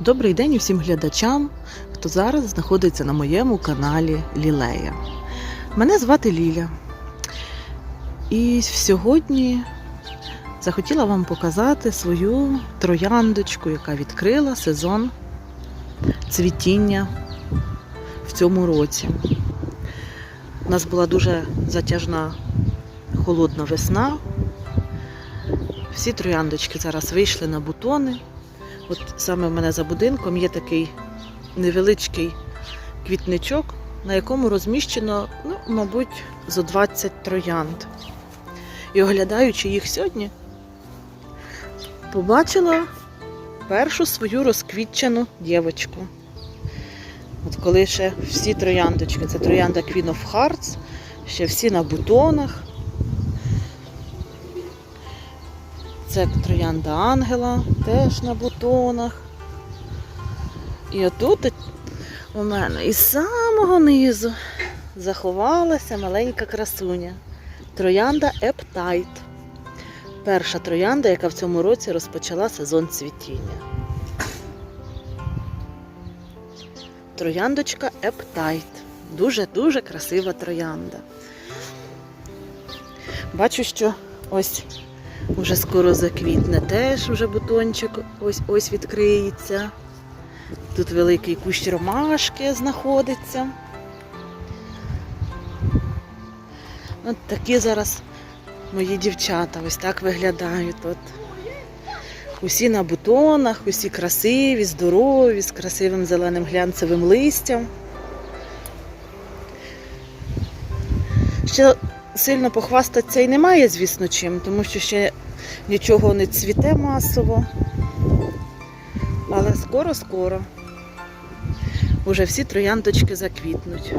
Добрий день усім глядачам, хто зараз знаходиться на моєму каналі Лілея. Мене звати Ліля. І сьогодні захотіла вам показати свою трояндочку, яка відкрила сезон цвітіння в цьому році. У нас була дуже затяжна холодна весна. Всі трояндочки зараз вийшли на бутони. От саме в мене за будинком є такий невеличкий квітничок, на якому розміщено, ну, мабуть, зо 20 троянд. І оглядаючи їх сьогодні, побачила першу свою розквітчену дівочку. От коли ще всі трояндочки, це троянда Queen of Hearts, ще всі на бутонах. Це троянда ангела, теж на бутонах. І отут у мене із самого низу заховалася маленька красуня. Троянда Ептайт. Перша троянда, яка в цьому році розпочала сезон цвітіння. Трояндочка Ептайт. Дуже-дуже красива троянда. Бачу, що ось Уже скоро заквітне теж уже бутончик ось ось відкриється. Тут великий кущ ромашки знаходиться. От такі зараз мої дівчата ось так виглядають тут. Усі на бутонах, усі красиві, здорові, з красивим зеленим глянцевим листям. Ще сильно похвастатися і немає, звісно, чим, тому що ще нічого не цвіте масово. Але скоро-скоро вже всі троянточки заквітнуть.